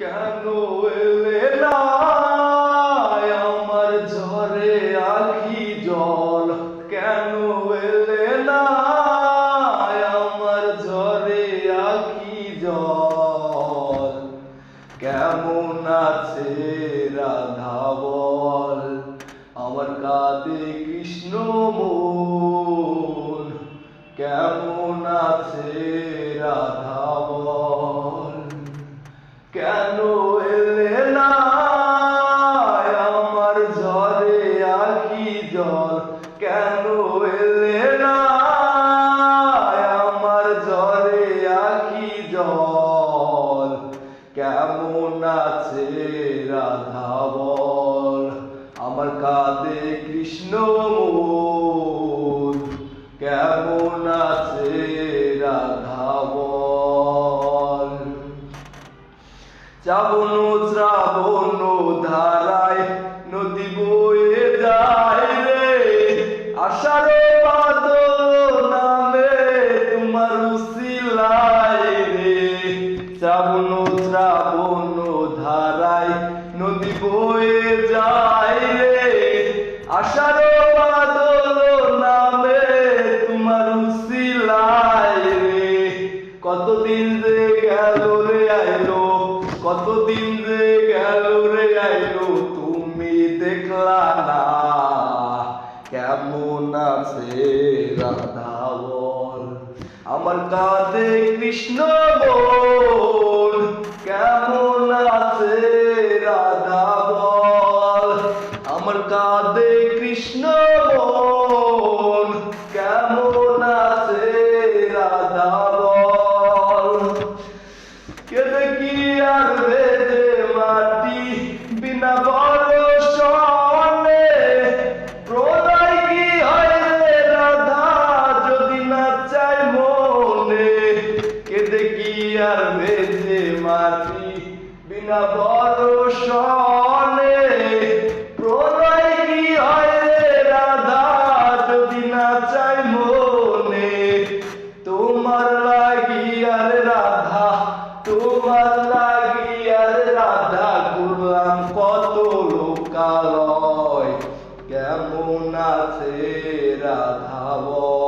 কেন এলে না আমার ঝরে আখি জল? কেন এলে না আমার ঝরে আখি জল? কেমন আছে রাধা বল? আমার কাঁদে কৃষ্ণ কেমন আছে রাধা বল? আমার কাঁদে কৃষ্ণ কেমন আছে রাধা বল? শ্রাবণ শ্রাবণ ধারায় নদী বয়ে যায় রে। আষাঢ় বাদল নামে তোমার উসিলায় রে। শ্রাবণ কতদিন রে আইলো রে আইলো, তুমি দেখলা না। কেমন আছে রাধাবল আমার কাঁধে কৃষ্ণ বল বিনা বরষণে প্রলয় কি রাধা? যদি না চাই মনে, তোমার লাগি রাধা, তোমার লাগি রাধা। করলাম কত লোকালয়, কেমন আছে রাধা বল?